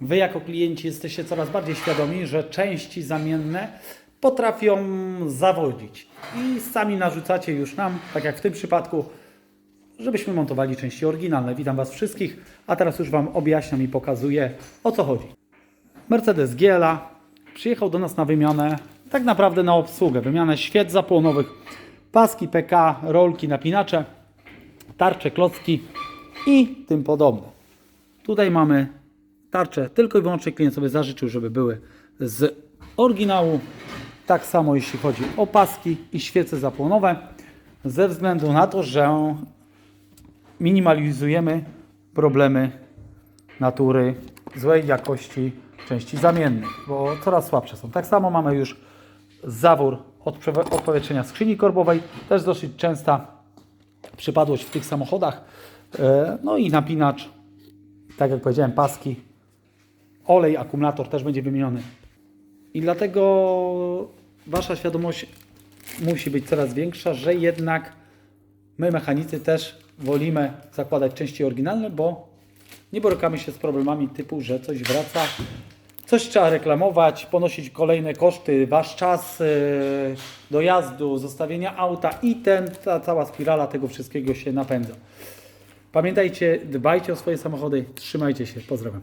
Wy jako klienci jesteście coraz bardziej świadomi, że części zamienne potrafią zawodzić. I sami narzucacie już nam, tak jak w tym przypadku, żebyśmy montowali części oryginalne. Witam Was wszystkich, a teraz już Wam objaśniam i pokazuję o co chodzi. Mercedes GLA przyjechał do nas na wymianę, tak naprawdę na obsługę, wymianę świec zapłonowych, paski PK, rolki, napinacze, tarcze, klocki i tym podobne. Tutaj mamy tarcze, tylko i wyłącznie klient sobie zażyczył, żeby były z oryginału. Tak samo jeśli chodzi o paski i świece zapłonowe, ze względu na to, że minimalizujemy problemy natury złej jakości części zamiennych, bo coraz słabsze są. Tak samo mamy już zawór od odpowietrzenia skrzyni korbowej, też dosyć częsta przypadłość w tych samochodach. E, No i napinacz, tak jak powiedziałem, paski, olej, akumulator też będzie wymieniony. I dlatego Wasza świadomość musi być coraz większa, że jednak my mechanicy też wolimy zakładać części oryginalne, bo nie borykamy się z problemami typu, że coś wraca, coś trzeba reklamować, ponosić kolejne koszty, wasz czas e, dojazdu, zostawienia auta i ten, ta cała spirala tego wszystkiego się napędza. Pamiętajcie, dbajcie o swoje samochody, trzymajcie się, pozdrawiam.